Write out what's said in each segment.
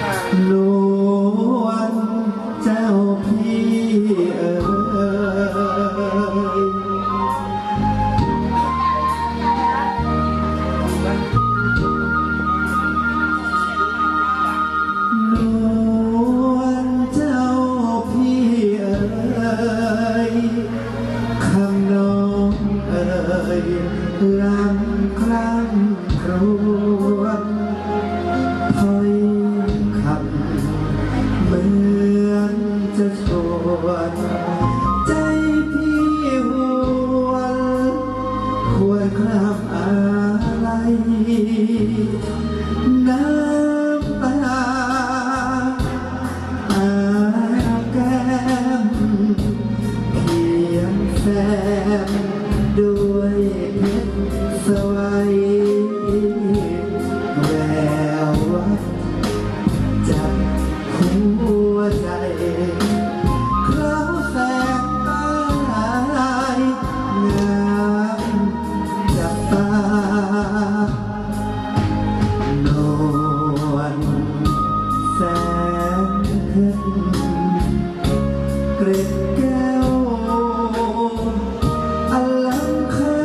No. น้ำตาอาบแก้มเพียงแฟมด้วยเพชรสวัยแว เกร็ดแก้วอลังคา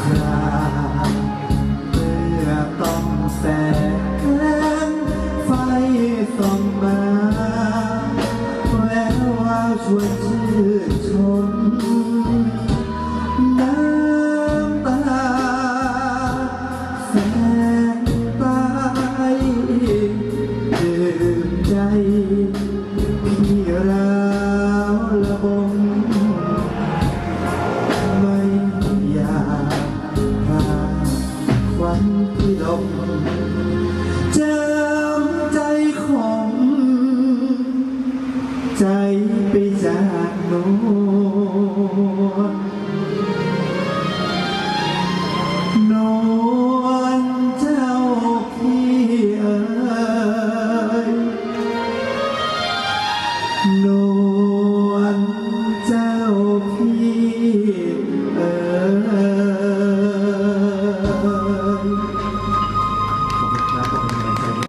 คราเมื่อต้องแสงไฟส่องมาแวววาวชวนชื่นชม